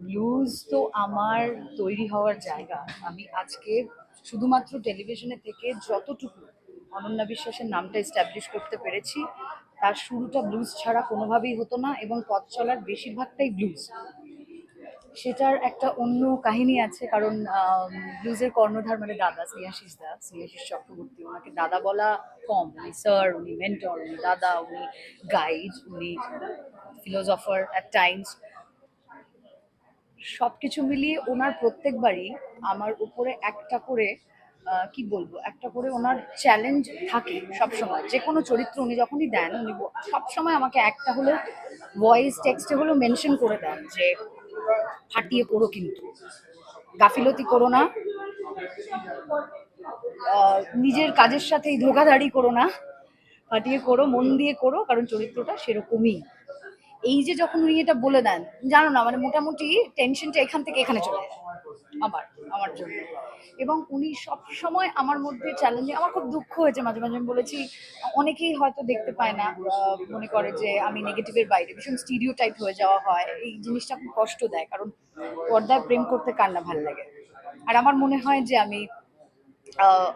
Blues তো আমার তৈরি হওয়ার জায়গা। আমি আজকে শুধুমাত্র টেলিভিশনে থেকে যতটুকু অনন্যা বিশ্বাসের নামটা এস্টাবলিশ করতে পেরেছি, তার শুরুটা ব্লুজ ছাড়া কোনোভাবেই হতো না এবং পথ চলার বেশিরভাগটাই ব্লুজ সেটার একটা অন্য কাহিনী আছে, কারণ ব্লুজের কর্ণধার মানে দাদা স্নেহাশিস দা। স্নেহাশিস চক্রবর্তী, ওনাকে দাদা বলা কম। উনি স্যার উনি মেন্টর উনি দাদা, উনি গাইড উনি ফিলোজফার অ্যাট টাইমস সবকিছু মিলিয়ে ওনার প্রত্যেকবারই আমার উপরে একটা করে কি বলব, একটা করে ওনার চ্যালেঞ্জ থাকে সবসময়। যে কোনো চরিত্র উনি যখনই দেন, উনি সবসময় আমাকে একটা হলো ভয়েস টেক্সটে হলো মেনশন করে দেন যে, ফাটিয়ে পড়ো কিন্তু। গাফিলতি করো না। নিজের কাজের সাথে ধোকাধাড়ি করো না। ফাটিয়ে করো মন দিয়ে করো, কারণ চরিত্রটা সেরকমই। এই যে যখন উনি এটা বলে দেন, জানো না মানে মোটামুটি টেনশনটা এখান থেকে এখানে চলে যায়, আমার আমার জন্য। এবং উনি সব সময় আমার মধ্যে চ্যালেঞ্জে আমার খুব দুঃখ হয়েছে, মাঝে মাঝে আমি বলেছি, অনেকেই হয়তো দেখতে পায় না মনে করে যে আমি নেগেটিভের বাইরে, ভীষণ স্টিরিও টাইপ হয়ে যাওয়া হয়, এই জিনিসটা খুব কষ্ট দেয়, কারণ পর্দায় প্রেম করতে কার না ভালো লাগে? আর আমার মনে হয় যে আমি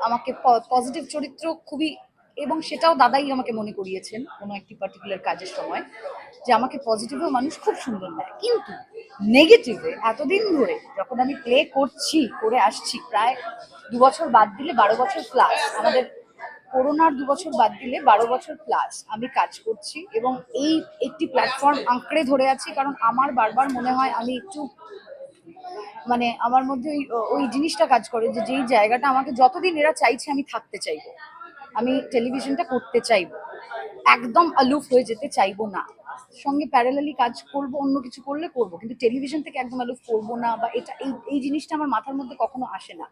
আমাকে পজিটিভ চরিত্র খুবই এবং সেটাও দাদাই আমাকে মনে করিয়েছেন কোনো একটি পার্টিকুলার কাজের সময়, যে আমাকে পজিটিভেও মানুষ খুব সুন্দর নেয় কিন্তু নেগেটিভে এতদিন ধরে যখন আমি প্লে করছি, করে আসছি, প্রায় দু বছর বাদ দিলে বারো বছর প্লাস আমাদের করোনার দু বছর বাদ দিলে বারো বছর প্লাস আমি কাজ করছি এবং এই একটি প্ল্যাটফর্ম আঁকড়ে ধরে আছি, কারণ আমার বারবার মনে হয় আমি একটু মানে আমার মধ্যে ওই ওই জিনিসটা কাজ করে যে যেই জায়গাটা আমাকে যতদিন এরা চাইছে আমি থাকতে চাইব। আমি টেলিভিশনটা করতে চাইব। একদম আলুফ হয়ে যেতে চাইব না। সঙ্গে প্যারালালি কাজ করব, অন্য কিছু করলে করব, কিন্তু টেলিভিশন থেকে একদম আলুফ করব না বা এটা, এই এই জিনিসটা আমার মাথার মধ্যে কখনো আসে না।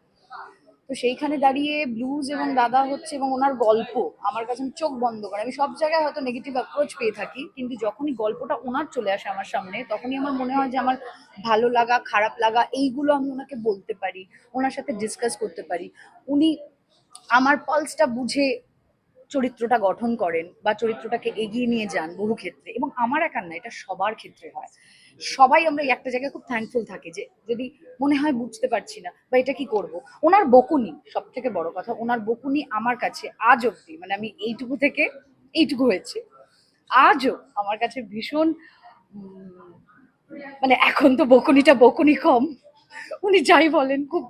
তো সেইখানে দাঁড়িয়ে ব্লুজ এবং দাদা হচ্ছে এবং ওনার গল্প আমার কাছে আমি চোখ বন্ধ করে। আমি সব জায়গায় হয়তো নেগেটিভ অ্যাপ্রোচ পেয়ে থাকি, কিন্তু যখনই গল্পটা ওনার চলে আসে আমার সামনে, তখনই আমার মনে হয় যে আমার ভালো লাগা, খারাপ লাগা, এইগুলো আমি ওনাকে বলতে পারি, ওনার সাথে ডিসকাস করতে পারি। উনি আমার পালসটা বুঝে চরিত্রটা গঠন করেন বা চরিত্রটাকে এগিয়ে নিয়ে যান বহু ক্ষেত্রে এবং আমার একার না এটা সবার ক্ষেত্রে হয়। সবাই আমরা একটা জায়গায় খুব থ্যাঙ্কফুল থাকি যে, যদি মনে হয় বুঝতে পারছি না, বা এটা কি করব? ওনার বকুনি সব থেকে বড় কথা, ওনার বকুনি আমার কাছে আজ অব্দি মানে আমি এইটুকু থেকে এইটুকু হয়েছে, আজও আমার কাছে ভীষণ মানে এখন তো বকুনিটা বকুনি কম, উনি যাই বলেন, খুব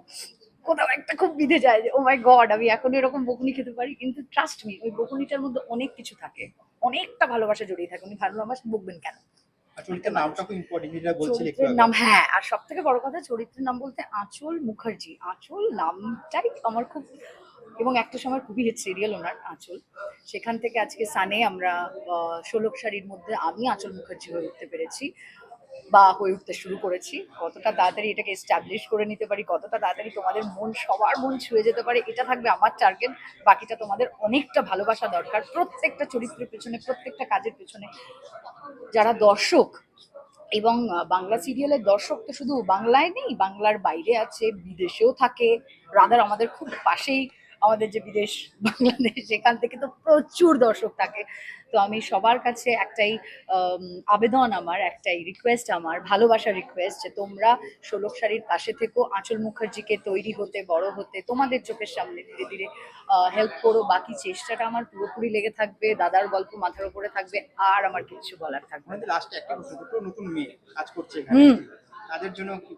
কোথাও একটা খুব বিধে যায় যে ও মাই গড আমি এখন এরকম বকুনি খেতে পারি। কিন্তু ট্রাস্ট মি ওই বকুনিটার মধ্যে অনেক কিছু থাকে। অনেকটা ভালোবাসা জড়িয়ে থাকে। উনি ভালোবাসা বকবেন কেন। নাম হ্যাঁ আর সব থেকে বড় কথা চরিত্রের নাম বলতে আঁচল মুখার্জি। আঁচল নামটাই আমার খুব এবং একটা সময় খুবই হিট সিরিয়াল ওনার আঁচল। সেখান থেকে আজকে সানে আমরা ষোলক শাড়ির মধ্যে আমি আঁচল মুখার্জি হয়ে উঠতে পেরেছি। বা হয়ে উঠতে শুরু করেছি। কতটা তাড়াতাড়ি এটাকে এস্টাবলিশ করে নিতে পারি, কতটা তাড়াতাড়ি তোমাদের মন, সবার মন ছুঁয়ে যেতে পারে, এটা থাকবে আমার টার্গেট বাকিটা তোমাদের অনেকটা ভালোবাসা দরকার। প্রত্যেকটা চরিত্রের পেছনে, প্রত্যেকটা কাজের পেছনে। যারা দর্শক এবং বাংলা সিরিয়ালের দর্শক তো শুধু বাংলায় নেই, বাংলার বাইরে আছে, বিদেশেও থাকে। রাদার আমাদের খুব পাশেই আমাদের যে বিদেশ বাংলাদেশ সেখান থেকে তো প্রচুর দর্শক থাকে। তো আমি সবার কাছে একটাই আবেদন আমার একটাই রিকোয়েস্ট আমার ভালোবাসার রিকোয়েস্ট যে তোমরা ষোলক শাড়ির পাশে থেকো আঁচল মুখার্জিকে তৈরি হতে বড় হতে তোমাদের চোখের সামনে ধীরে ধীরে হেল্প করো। বাকি চেষ্টাটা আমার পুরোপুরি লেগে থাকবে দাদার গল্প মাথার উপরে থাকবে আর আমার কিছু বলার থাকবে লাস্টে একটা নতুন মেয়ে কাজ করছে হুম। তাদের জন্য কি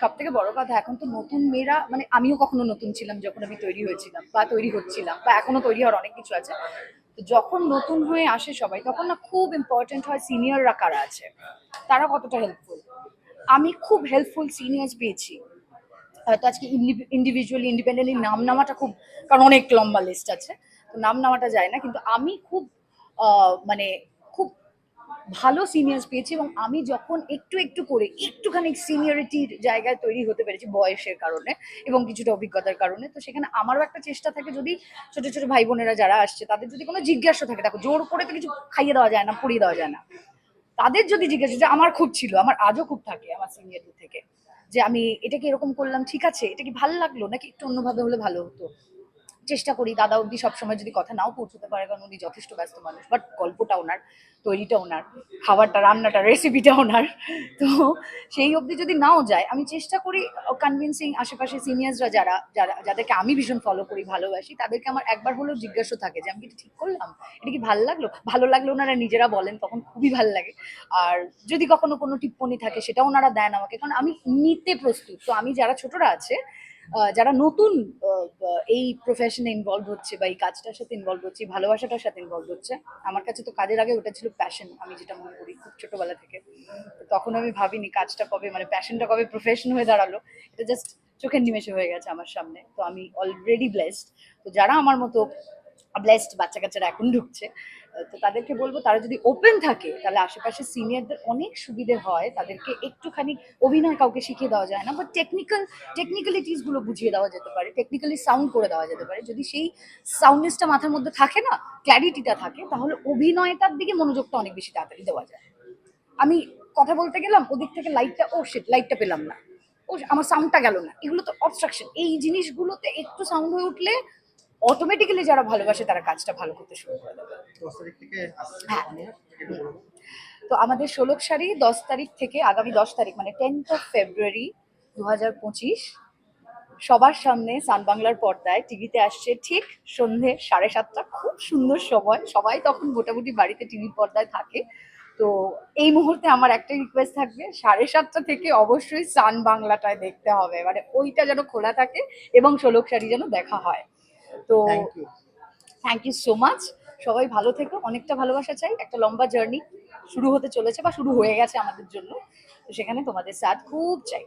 সব থেকে বড় কথা, এখন তো নতুন মেয়েরা মানে আমিও কখনো নতুন ছিলাম যখন আমি তৈরি হয়েছিলাম বা তৈরি হচ্ছিলাম বা এখনও তৈরি হওয়ার অনেক কিছু আছে। যখন নতুন হয়ে আসে সবাই, তখন না খুব ইম্পর্টেন্ট হয় সিনিয়ররা কারা আছে তারা কতটা হেল্পফুল আমি খুব হেল্পফুল সিনিয়র্স পেয়েছি। হয়তো আজকে ইন্ডিভিজুয়ালি ইন্ডিপেন্ডেন্টলি নাম নেওয়াটা খুব, কারণ অনেক লম্বা লিস্ট আছে, তো নাম নেওয়াটা যায় না, কিন্তু আমি খুব মানে ভালো সিনিয়র্স পেয়েছি এবং আমি যখন একটু একটু করে একটুখানি সিনিয়রিটির জায়গায় তৈরি হতে পেরেছি বয়সের কারণে এবং কিছুটা অভিজ্ঞতার কারণে, তো সেখানে আমারও একটা চেষ্টা থাকে যদি ছোট ছোট ভাই বোনেরা যারা আসছে, তাদের যদি কোনো জিজ্ঞাসা থাকে, দেখো জোর করে তো কিছু খাইয়ে দেওয়া যায় না, পড়িয়ে দেওয়া যায় না। তাদের যদি জিজ্ঞাসা, যে আমার খুব ছিল, আমার আজও খুব থাকে আমার সিনিয়রদের থেকে, যে আমি এটাকে এরকম করলাম, ঠিক আছে, এটা কি ভালো লাগল, নাকি একটু অন্যভাবে হলে ভালো হতো? চেষ্টা করি দাদা অব্দি সবসময় যদি কথা নাও পৌঁছতে পারে, কারণ উনি যথেষ্ট ব্যস্ত মানুষ। বাট গল্পটা ওনার, তৈরিটা ওনার, খাবারটা, রান্নাটা রেসিপিটা ওনার। তো সেই অবধি যদি নাও যায়, আমি চেষ্টা করি কনভিনসিং আশেপাশে সিনিয়র্সরা যারা যারা, যাদেরকে আমি ভীষণ ফলো করি, ভালোবাসি, তাদেরকে আমার একবার হলেও জিজ্ঞাসা থাকে যে, আমি কি এটা ঠিক করলাম? এটা কি ভালো লাগল? ভালো লাগল ওনারা নিজেরা বলেন, তখন খুবই ভালো লাগে। আর যদি কখনো কোনো টিপ্পনি থাকে সেটা ওনারা দেন আমাকে, কারণ আমি নিতে প্রস্তুত। তো আমি যারা ছোটরা আছে যারা নতুন এই প্রফেশনে ইনভলভ হচ্ছে বা এই কাজটার সাথে ইনভলভ হচ্ছে ভালোবাসাটার সাথে ইনভলভ হচ্ছে, আমার কাছে তো কাজের আগে ওটা ছিল প্যাশন আমি যেটা মনে করি খুব ছোটবেলা থেকে। তখন আমি ভাবিনি কাজটা কবে মানে প্যাশনটা কবে প্রফেশন হয়ে দাঁড়াল, এটা জাস্ট চোখের নিমেষে হয়ে গেছে আমার সামনে। তো আমি অলরেডি ব্লেসড তো যারা আমার মতো ব্লেসড বাচ্চা কাচ্চারা এখন ঢুকছে তো তাদেরকে বলব, তারা যদি ওপেন থাকে, তাহলে আশেপাশে সিনিয়রদের অনেক সুবিধে হয়। তাদেরকে একটুখানি অভিনয় কাউকে শিখিয়ে দেওয়া যায় না বা টেকনিক্যাল টেকনিক্যালিটিসগুলো বুঝিয়ে দেওয়া যেতে পারে টেকনিক্যালি সাউন্ড করে দেওয়া যেতে পারে। যদি সেই সাউন্ডনেসটা মাথার মধ্যে থাকে না ক্ল্যারিটিটা থাকে, তাহলে অভিনয়টার দিকে মনোযোগটা অনেক বেশি তাড়াতাড়ি দেওয়া যায়। আমি কথা বলতে গেলাম, ওদিক থেকে লাইটটা ও শিট লাইটটা পেলাম না। ও আমার সাউন্ডটা গেল না। এগুলো তো অবস্ট্রাকশন এই জিনিসগুলোতে একটু সাউন্ড হয়ে উঠলে অটোমেটিক্যালি যারা ভালোবাসে তারা কাজটা ভালো করতে শুরু করে হ্যাঁ। একটু। তো আমাদের ষোলক সারি দশ তারিখ থেকে আগামী দশ তারিখ মানে টেন্থ অফ ফেব্রুয়ারি দু হাজার পঁচিশ সবার সামনে সান বাংলার পর্দায় টিভিতে আসছে ঠিক সন্ধে সাড়ে সাতটা। খুব সুন্দর সময়। সবাই তখন মোটামুটি বাড়িতে টিভির পর্দায় থাকে। তো এই মুহূর্তে আমার একটাই রিকোয়েস্ট থাকবে সাড়ে সাতটা থেকে অবশ্যই সান বাংলাটায় দেখতে হবে। মানে ওইটা যেন খোলা থাকে এবং ষোলক শাড়ি যেন দেখা হয়। তো থ্যাংক ইউ সো মাচ সবাই ভালো থেকো। অনেকটা ভালোবাসা চাই। একটা লম্বা জার্নি শুরু হতে চলেছে বা শুরু হয়ে গেছে আমাদের জন্য। তো সেখানে তোমাদের সাথ খুব চাই।